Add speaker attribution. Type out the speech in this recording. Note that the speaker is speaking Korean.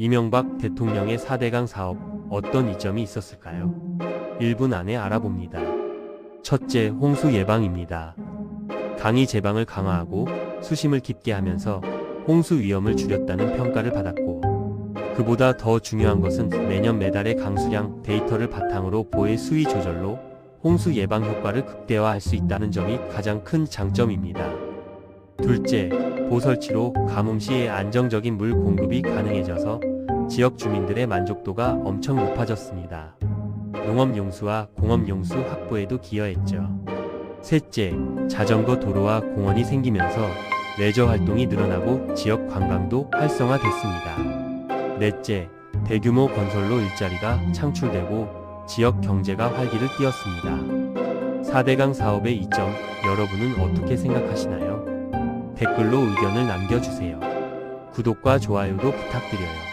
Speaker 1: 이명박 대통령의 4대강 사업 어떤 이점이 있었을까요? 1분 안에 알아봅니다. 첫째, 홍수 예방입니다. 강의 제방을 강화하고 수심을 깊게 하면서 홍수 위험을 줄였다는 평가를 받았고, 그보다 더 중요한 것은 매년 매달의 강수량 데이터를 바탕으로 보의 수위 조절로 홍수 예방 효과를 극대화할 수 있다는 점이 가장 큰 장점입니다. 둘째, 보설치로 가뭄시에 안정적인 물 공급이 가능해져서 지역 주민들의 만족도가 엄청 높아졌습니다. 농업용수와 공업용수 확보에도 기여했죠. 셋째, 자전거 도로와 공원이 생기면서 레저 활동이 늘어나고 지역 관광도 활성화됐습니다. 넷째, 대규모 건설로 일자리가 창출되고 지역 경제가 활기를 띄었습니다. 4대강 사업의 이점, 여러분은 어떻게 생각하시나요? 댓글로 의견을 남겨주세요. 구독과 좋아요도 부탁드려요.